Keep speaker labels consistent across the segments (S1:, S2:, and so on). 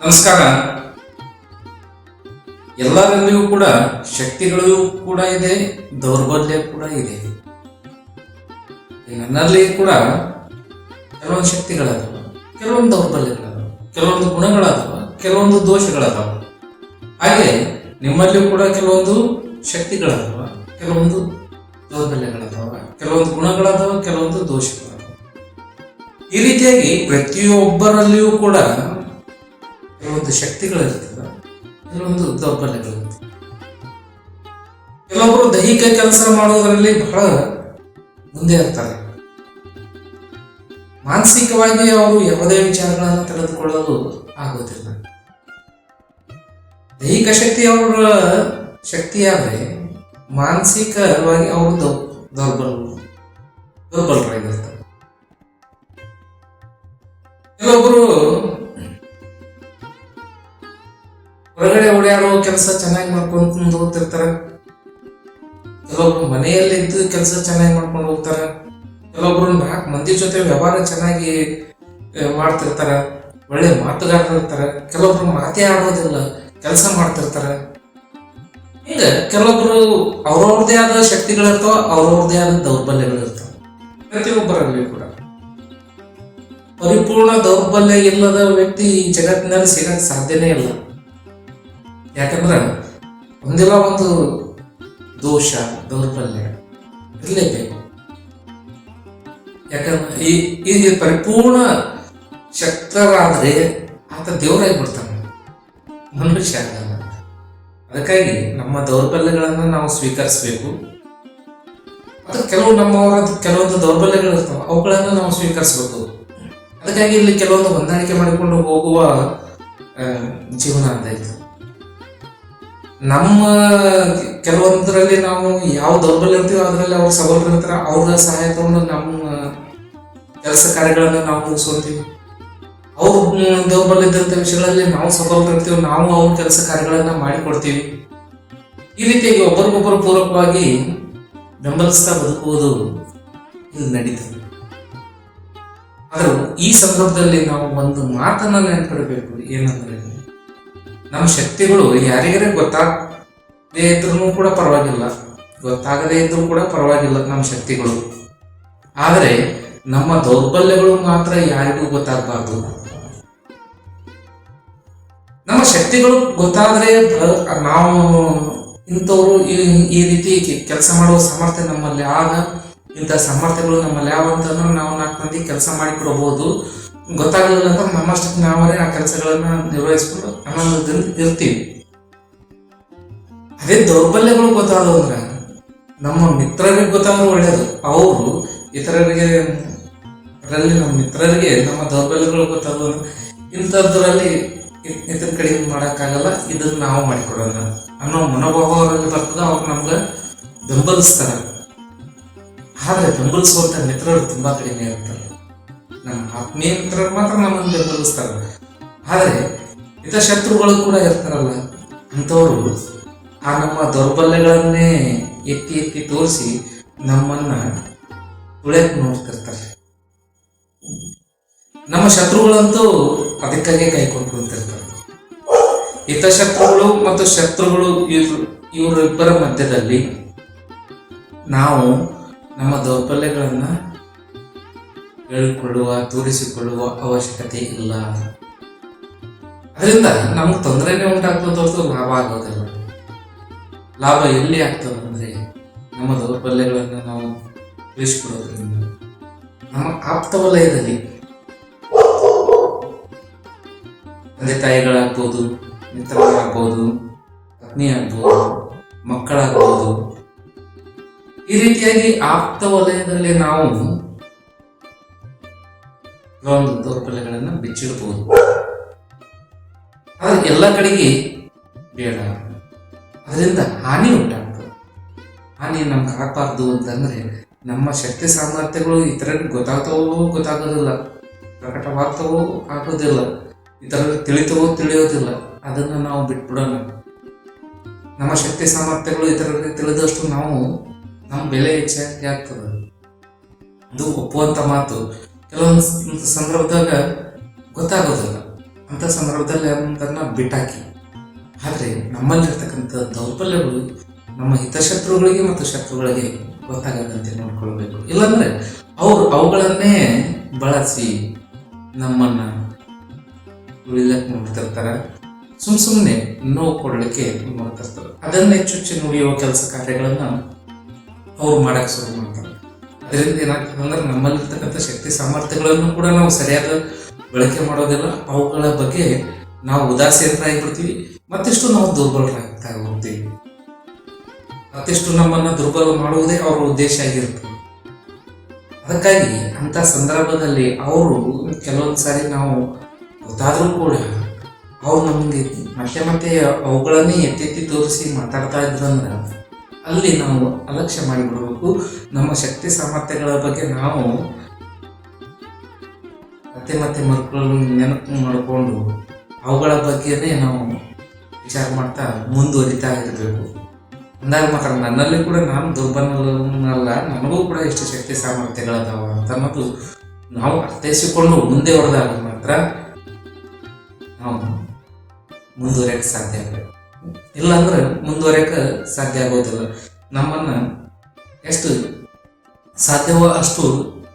S1: ನಮಸ್ಕಾರ. ಎಲ್ಲರಲ್ಲಿಯೂ ಕೂಡ ಶಕ್ತಿಗಳು ಕೂಡ ಇದೆ, ದೌರ್ಬಲ್ಯ ಕೂಡ ಇದೆ. ನನ್ನಲ್ಲಿ ಕೂಡ ಕೆಲವೊಂದು ಶಕ್ತಿಗಳದಾವ, ಕೆಲವೊಂದು ದೌರ್ಬಲ್ಯಗಳಾದವು, ಕೆಲವೊಂದು ಗುಣಗಳದಾವ, ಕೆಲವೊಂದು ದೋಷಗಳದಾವ. ಹಾಗೆ ನಿಮ್ಮಲ್ಲಿಯೂ ಕೂಡ ಕೆಲವೊಂದು ಶಕ್ತಿಗಳದಾವ, ಕೆಲವೊಂದು ದೌರ್ಬಲ್ಯಗಳದಾವ, ಕೆಲವೊಂದು ಗುಣಗಳದಾವ, ಕೆಲವೊಂದು ದೋಷಗಳದಾವ. ಈ ರೀತಿಯಾಗಿ ಪ್ರತಿಯೊಬ್ಬರಲ್ಲಿಯೂ ಕೂಡ ಕೆಲವೊಂದು ಶಕ್ತಿಗಳಿರ್ತದೆ ಒಂದು ದೌರ್ಬಲ್ಯಗಳಿರ್ತದೆ ಕೆಲವೊಬ್ಬರು ದೈಹಿಕ ಕೆಲಸ ಮಾಡೋದರಲ್ಲಿ ಬಹಳ ಮುಂದೆ ಇರ್ತಾರೆ. ಮಾನಸಿಕವಾಗಿ ಅವರು ಯಾವುದೇ ವಿಚಾರಗಳನ್ನು ತಿಳಿದುಕೊಳ್ಳಲು ಆಗೋದಿಲ್ಲ ದೈಹಿಕ ಶಕ್ತಿ ಅವರ ಶಕ್ತಿಯಾದರೆ ಮಾನಸಿಕವಾಗಿ ಅವರು ದೌರ್ಬಲ ದುರ್ಬಲರಾಗಿರ್ತಾರೆ ಕೆಲವೊಬ್ಬರು ಹೊರಗಡೆ ಓಡಾಡೋ ಕೆಲಸ ಚೆನ್ನಾಗಿ ಮಾಡ್ಕೊಂಡು ಹೋಗ್ತಿರ್ತಾರೆ. ಕೆಲವೊಬ್ರು ಮನೆಯಲ್ಲಿದ್ದು ಕೆಲಸ ಚೆನ್ನಾಗಿ ಮಾಡ್ಕೊಂಡು ಹೋಗ್ತಾರೆ. ಕೆಲವೊಬ್ರು ನಾಲ್ಕು ಮಂದಿ ಜೊತೆ ವ್ಯವಹಾರ ಚೆನ್ನಾಗಿ ಮಾಡ್ತಿರ್ತಾರ. ಒಳ್ಳೆ ಮಾತುಗಾರರು ಇರ್ತಾರೆ. ಕೆಲವೊಬ್ರು ಮಾತೇ ಆಡೋದಿಲ್ಲ, ಕೆಲಸ ಮಾಡ್ತಿರ್ತಾರೆ. ಹಿಂಗ ಕೆಲವೊಬ್ರು ಅವ್ರವ್ರದೇ ಆದ ಶಕ್ತಿಗಳಿರ್ತಾವ ಅವ್ರವ್ರದೇ ಆದ ದೌರ್ಬಲ್ಯಗಳಿರ್ತಾವ ಪ್ರತಿಯೊಬ್ಬರಲ್ಲಿ ಕೂಡ. ಪರಿಪೂರ್ಣ ದೌರ್ಬಲ್ಯ ಇಲ್ಲದ ವ್ಯಕ್ತಿ ಈ ಜಗತ್ತಿನಲ್ಲಿ ಸಿಗಕ್ಕೆ ಸಾಧ್ಯನೇ ಇಲ್ಲ. ಯಾಕಂದ್ರೆ ಒಂದಿಲ್ಲ ಒಂದು ದೋಷ, ದೌರ್ಬಲ್ಯ ಇರಲೇಬೇಕು ಯಾಕಂದ್ರೆ ಈ ಪರಿಪೂರ್ಣ ಶಕ್ತರಾದ್ರೆ ಆತ ದೇವರಾಗಿ ಬಿಡ್ತಾನೆ ಮನುಷ್ಯ ಆಗಲ್ಲ. ಅದಕ್ಕಾಗಿ ನಮ್ಮ ದೌರ್ಬಲ್ಯಗಳನ್ನು ನಾವು ಸ್ವೀಕರಿಸಬೇಕು. ಅದು ಕೆಲವು ನಮ್ಮವರ ಕೆಲವೊಂದು ದೌರ್ಬಲ್ಯಗಳು ಇರ್ತಾವೆ, ಅವುಗಳನ್ನು ನಾವು ಸ್ವೀಕರಿಸಬೇಕು. ಅದಕ್ಕಾಗಿ ಇಲ್ಲಿ ಕೆಲವೊಂದು ಹೊಂದಾಣಿಕೆ ಮಾಡಿಕೊಂಡು ಹೋಗುವ ಜೀವನ ಅಂತ ಇತ್ತು. ನಮ್ಮ ಕೆಲವೊಂದರಲ್ಲಿ ನಾವು ಯಾವ ದೌರ್ಬಲ್ಯ ಇರ್ತೀವಿ ಅದರಲ್ಲಿ ಅವ್ರ ಸಬಲರು ಇರ್ತಾರೆ ಅವ್ರ ಸಹಾಯ ತಗೊಂಡು ನಮ್ಮ ಕೆಲಸ ಕಾರ್ಯಗಳನ್ನು ನಾವು ಮುಗಿಸ್ಕೊಳ್ತೀವಿ. ಅವ್ರ ದೌರ್ಬಲ್ಯ ಇದ್ದಂಥ ವಿಷಯಗಳಲ್ಲಿ ನಾವು ಸಬಲರು ನಾವು ಅವ್ರ ಕೆಲಸ ಕಾರ್ಯಗಳನ್ನು ಮಾಡಿಕೊಡ್ತೀವಿ. ಈ ರೀತಿಯಾಗಿ ಒಬ್ಬರಿಗೊಬ್ಬರು ಪೂರಕವಾಗಿ ಬೆಂಬಲಿಸ್ತಾ ಬದುಕುವುದು ಇದು ನಡೀತದೆ. ಆದರೂ ಈ ಸಂದರ್ಭದಲ್ಲಿ ನಾವು ಒಂದು ಮಾತನ್ನ ನೆನಪಿಡಬೇಕು. ಏನಂದ್ರೆ ನಮ್ಮ ಶಕ್ತಿಗಳು ಯಾರಿಗಾರೇ ಗೊತ್ತಾಗದೇ ಇದ್ರೂ ಕೂಡ ಪರವಾಗಿಲ್ಲ. ಗೊತ್ತಾಗದೇ ಇದ್ರೂ ಕೂಡ ಪರವಾಗಿಲ್ಲ ನಮ್ಮ ಶಕ್ತಿಗಳು. ಆದರೆ ನಮ್ಮ ದೌರ್ಬಲ್ಯಗಳು ಮಾತ್ರ ಯಾರಿಗೂ ಗೊತ್ತಾಗಬಾರ್ದು. ನಮ್ಮ ಶಕ್ತಿಗಳು ಗೊತ್ತಾದರೆ ನಾವು ಇಂಥವ್ರು ಈ ರೀತಿ ಕೆಲಸ ಮಾಡುವ ಸಾಮರ್ಥ್ಯ ನಮ್ಮಲ್ಲಿ ಆಗ ಇಂಥ ಸಾಮರ್ಥ್ಯಗಳು ನಮ್ಮಲ್ಲಿ ಯಾವ ಅಂತಂದ್ರೆ ನಾವು ನಾಲ್ಕು ಮಂದಿ ಕೆಲಸ ಮಾಡಿಕೊಡಬಹುದು ಗೊತ್ತಾಗಲಿಲ್ಲ ಅಂದ್ರೆ ನಮ್ಮಷ್ಟಕ್ಕೆ ನಾವೇ ಆ ಕೆಲಸಗಳನ್ನ ನಿರ್ವಹಿಸ್ಕೊಂಡು ಆನಂದದಿಂದ ಇರ್ತೀವಿ. ಅದೇ ದೌರ್ಬಲ್ಯಗಳು ಗೊತ್ತಾದವು ಅಂದ್ರೆ ನಮ್ಮ ಮಿತ್ರರಿಗೆ ಗೊತ್ತಾದ್ರೂ ಒಳ್ಳೆಯದು ಅವರು ಇತರರಿಗೆ ಅದರಲ್ಲಿ ನಮ್ಮ ಮಿತ್ರರಿಗೆ ನಮ್ಮ ದೌರ್ಬಲ್ಯಗಳು ಗೊತ್ತಾದವು ಅಂದ್ರೆ ಇಂಥದ್ರಲ್ಲಿ ಇದನ್ನ ಕಡಿಮೆ ಮಾಡೋಕ್ಕಾಗಲ್ಲ, ಇದನ್ನ ನಾವು ಮಾಡಿಕೊಡೋಣ ಅನ್ನೋ ಮನೋಭಾವ ಅವರಲ್ಲಿ ಬರ್ತದ, ಅವ್ರು ನಮ್ಗೆ ಬೆಂಬಲಿಸ್ತಾರೆ. ಆದ್ರೆ ಬೆಂಬಲಿಸುವಂಥ ಮಿತ್ರರು ತುಂಬಾ ಕಡಿಮೆ ಇರ್ತಾರೆ ನಮ್ಮ ಆತ್ಮೀಯ ಮಾತ್ರ ನಮ್ಮನ್ನು ಬೆಂಬಲಿಸ್ತಾರೆ ಆದರೆ, ಇತರ ಶತ್ರುಗಳು ಕೂಡ ಇರ್ತಾರಲ್ಲ, ಅಂಥವರು ಆ ನಮ್ಮ ದೌರ್ಬಲ್ಯಗಳನ್ನೇ ಎತ್ತಿ ಎತ್ತಿ ತೋರಿಸಿ ನಮ್ಮನ್ನ ತುಳಿಯಕ್ ನೋಡ್ತಿರ್ತಾರೆ. ನಮ್ಮ ಶತ್ರುಗಳಂತೂ ಅದಕ್ಕಾಗೆ ಕೈ ಇತ ಶತ್ರುಗಳು ಮತ್ತು ಶತ್ರುಗಳು ಇವ್ರು, ಇವರಿಬ್ಬರ ಮಧ್ಯದಲ್ಲಿ ನಾವು ನಮ್ಮ ದೌರ್ಬಲ್ಯಗಳನ್ನ ಹೇಳಿಕೊಳ್ಳುವ, ತೋರಿಸಿಕೊಳ್ಳುವ ಅವಶ್ಯಕತೆ ಇಲ್ಲ. ಅದರಿಂದ ನಮ್ಗೆ ತೊಂದರೆನೇ ಉಂಟಾಗ್ತದೆ ಲಾಭ ಆಗೋದಿಲ್ಲ. ಲಾಭ ಎಲ್ಲಿ ಆಗ್ತದೆ ಅಂದ್ರೆ ನಮ್ಮ ದೌರ್ಬಲ್ಯಗಳನ್ನು ನಾವು ತಿಳಿಸಿಕೊಡೋದ್ರಿಂದ. ನಮ್ಮ ಆಪ್ತ ವಲಯದಲ್ಲಿ ತಂದೆ ತಾಯಿಗಳಾಗ್ಬೋದು, ಮಿತ್ರರಾಗ್ಬೋದು ಪತ್ನಿ ಆಗ್ಬೋದು ಮಕ್ಕಳಾಗ್ಬೋದು. ಈ ರೀತಿಯಾಗಿ ಆಪ್ತ ವಲಯದಲ್ಲಿ ನಾವು ಕೆಲವೊಂದು ದೌರ್ಬಲ್ಯಗಳನ್ನು ಬಿಚ್ಚಿಡಬಹುದು ಆದ್ರೆ ಎಲ್ಲ ಕಡೆಗೆ ಬೇಡ. ಅದರಿಂದ ಹಾನಿ ಉಂಟಾಗ್ತದೆ ಹಾನಿ ನಮ್ಗೆ ಆಗಬಾರ್ದು ಅಂತಂದ್ರೆ ನಮ್ಮ ಶಕ್ತಿ ಸಾಮರ್ಥ್ಯಗಳು ಇತರರಿಗೆ ಗೊತ್ತಾಗ್ತವೋ ಗೊತ್ತಾಗೋದಿಲ್ಲ. ಪ್ರಕಟವಾಗ್ತವೋ ಆಗೋದಿಲ್ಲ. ಇತರರಿಗೆ ತಿಳಿತವೋ ತಿಳಿಯೋದಿಲ್ಲ. ಅದನ್ನ ನಾವು ಬಿಟ್ಬಿಡೋಣ. ನಮ್ಮ ಶಕ್ತಿ ಸಾಮರ್ಥ್ಯಗಳು ಇತರರಿಗೆ ತಿಳಿದಷ್ಟು ನಾವು ನಮ್ಮ ಬೆಲೆ ಹೆಚ್ಚಾಗಿ ಆಗ್ತದೆ. ಅದು ಒಪ್ಪುವಂಥ ಮಾತು. ಕೆಲವೊಂದು ಸಂದರ್ಭದಾಗ ಗೊತ್ತಾಗೋದಿಲ್ಲ. ಅಂತ ಸಂದರ್ಭದಲ್ಲಿ ಅದನ್ನ ಬಿಟ್ಟಾಕಿ. ಆದರೆ ನಮ್ಮಲ್ಲಿರ್ತಕ್ಕಂಥ ದೌರ್ಬಲ್ಯಗಳು ನಮ್ಮ ಹಿತಶತ್ರುಗಳಿಗೆ ಮತ್ತು ಶತ್ರುಗಳಿಗೆ ಗೊತ್ತಾಗದಂತೆ ನೋಡ್ಕೊಳ್ಬೇಕು. ಇಲ್ಲಾಂದ್ರೆ ಅವರು ಅವುಗಳನ್ನೇ ಬಳಸಿ ನಮ್ಮನ್ನ ಉಳಿಲಕ್ಕೆ ನೋಡ್ತಿರ್ತಾರೆ. ಸುಮ್ ಸುಮ್ಮನೆ ನೋವು ಕೊಡ್ಲಿಕ್ಕೆ ನೋಡ್ತಿರ್ತಾರೆ. ಹೆಚ್ಚು ಹೆಚ್ಚು ನುಡಿಯುವ ಕೆಲಸ ಕಾರ್ಯಗಳನ್ನು ಅವ್ರು ಮಾಡಕ್ ಶುರು ಮಾಡ್ತಾರೆ. ಅದರಿಂದ ಏನಾಗ್ತದೆ ಅಂದ್ರೆ ನಮ್ಮಲ್ಲಿರ್ತಕ್ಕಂಥ ಶಕ್ತಿ ಸಾಮರ್ಥ್ಯಗಳನ್ನು ಕೂಡ ನಾವು ಸರಿಯಾದ ಬಳಕೆ ಮಾಡೋದಿಲ್ಲ. ಅವುಗಳ ಬಗ್ಗೆ ನಾವು ಉದಾಸೀನರಾಗಿಬಿಡ್ತೀವಿ. ಮತ್ತಿಷ್ಟು ನಾವು ದುರ್ಬಲರಾಗ್ತಾ ಹೋಗ್ತೀವಿ. ಮತ್ತಿಷ್ಟು ನಮ್ಮನ್ನ ದುರ್ಬಲ ಮಾಡುವುದೇ ಅವರ ಉದ್ದೇಶ ಆಗಿರುತ್ತೆ. ಅದಕ್ಕಾಗಿ ಅಂತ ಸಂದರ್ಭದಲ್ಲಿ ಅವರು ಕೆಲವೊಂದು ಸಾರಿ ನಾವು ಗೊತ್ತಾದರೂ ಕೂಡ ಅವ್ರು ನಮಗೆ ಮತ್ತೆ ಮತ್ತೆ ಅವುಗಳನ್ನೇ ಎತ್ತೆತ್ತಿ ತೋರಿಸಿ ಮಾತಾಡ್ತಾ ಇದ್ರಂದ್ರೆ ಅಲ್ಲಿ ನಾವು ಅಲಕ್ಷ್ಯ ಮಾಡಿಬಿಡಬೇಕು ನಮ್ಮ ಶಕ್ತಿ ಸಾಮರ್ಥ್ಯಗಳ ಬಗ್ಗೆ ನಾವು ಮತ್ತೆ ಮತ್ತೆ ಮಕ್ಕಳನ್ನು ನೆನಪು ಮಾಡಿಕೊಂಡು ಅವುಗಳ ಬಗ್ಗೆನೇ ನಾವು ವಿಚಾರ ಮಾಡ್ತಾ ಮುಂದುವರಿತಾ ಇರಬೇಕು. ಅಂದಾಗ ಮಾತ್ರ ನನ್ನಲ್ಲಿ ಕೂಡ ನಾನು ದುರ್ಬಲನಲ್ಲ, ನನಗೂ ಕೂಡ ಎಷ್ಟು ಶಕ್ತಿ ಸಾಮರ್ಥ್ಯಗಳದಾವ ಅಂತ ಅನ್ನೋದು ನಾವು ಅರ್ಥೈಸಿಕೊಂಡು ಮುಂದೆ ಹೊಡೆದಾಗ ಮಾತ್ರ ನಾವು ಮುಂದುವರಿಯಕ್ಕೆ ಸಾಧ್ಯ ಆಗಬೇಕು. ಇಲ್ಲಾಂದ್ರೆ ಮುಂದುವರಿಯಕ್ಕೆ ಸಾಧ್ಯ ಆಗೋದಿಲ್ಲ. ನಮ್ಮನ್ನ ಎಷ್ಟು ಸಾಧ್ಯವೋ ಅಷ್ಟು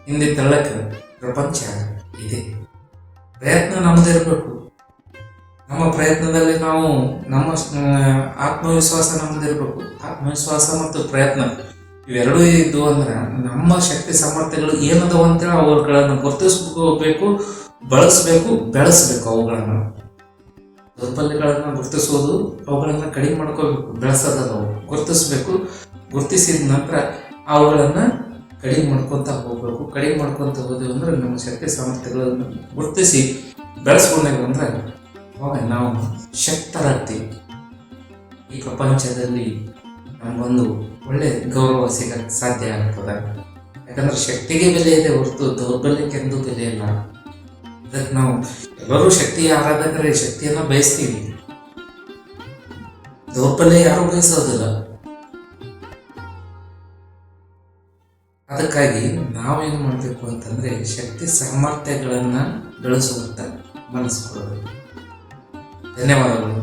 S1: ಹಿಂದೆ ತಳ್ಳಕ್ಕೆ ಪ್ರಪಂಚ ಇದೆ. ಪ್ರಯತ್ನ ನಮ್ಮದಿರಬೇಕು ನಮ್ಮ ಪ್ರಯತ್ನದಲ್ಲಿ ನಾವು ನಮ್ಮ ಆತ್ಮವಿಶ್ವಾಸ ನಮ್ಮದಿರಬೇಕು ಆತ್ಮವಿಶ್ವಾಸ ಮತ್ತು ಪ್ರಯತ್ನ ಇವೆರಡೂ ಇದ್ದು ಅಂದ್ರೆ ನಮ್ಮ ಶಕ್ತಿ ಸಾಮರ್ಥ್ಯಗಳು ಏನದವು ಅಂತೇಳಿ ಅವುಗಳನ್ನು ಗುರುತಿಸ್ಬೇಕು ಬಳಸಬೇಕು, ಬೆಳೆಸಬೇಕು ಅವುಗಳನ್ನು. ದೌರ್ಬಲ್ಯಗಳನ್ನು ಗುರುತಿಸೋದು, ಅವುಗಳನ್ನು ಕಡಿಮೆ ಮಾಡ್ಕೋಬೇಕು. ಬೆಳೆಸೋದ ನಾವು ಗುರುತಿಸ್ಬೇಕು. ಗುರುತಿಸಿದ ನಂತರ ಅವುಗಳನ್ನು ಕಡಿಮೆ ಮಾಡ್ಕೊತ ಹೋಗ್ಬೇಕು. ಕಡಿಮೆ ಮಾಡ್ಕೊತ ಹೋದೆವು ಅಂದ್ರೆ ನಮ್ಮ ಶಕ್ತಿ ಸಾಮರ್ಥ್ಯಗಳನ್ನು ಗುರುತಿಸಿ ಬೆಳೆಸ್ಕೊಂಡಾಗ ಅಂದ್ರೆ ಅವಾಗ ನಾವು ಶಕ್ತರಾಗ್ತೀವಿ. ಈ ಪ್ರಪಂಚದಲ್ಲಿ ನಮಗೊಂದು ಒಳ್ಳೆ ಗೌರವ ಸಿಗಕ್ಕೆ ಸಾಧ್ಯ ಆಗ್ತದೆ. ಯಾಕಂದ್ರೆ ಶಕ್ತಿಗೆ ಬೆಲೆ ಇದೆ ಹೊರತು ದೌರ್ಬಲ್ಯಕ್ಕೆಂದು ಬೆಲೆ ಇಲ್ಲ. ಅದಕ್ಕೆ ನಾವು ಎಲ್ಲರೂ ಶಕ್ತಿ ಆರಾಧಕರೇ ಶಕ್ತಿಯನ್ನ ಬಯಸ್ತೀವಿ. ದೌರ್ಬಲ್ಯ ಯಾರು ಬಯಸೋದಿಲ್ಲ. ಅದಕ್ಕಾಗಿ ನಾವೇನು ಮಾಡಬೇಕು ಅಂತಂದ್ರೆ ಶಕ್ತಿ ಸಾಮರ್ಥ್ಯಗಳನ್ನ ಬೆಳೆಸುವಂತ ಮನಸ್ಸು ಧನ್ಯವಾದಗಳು.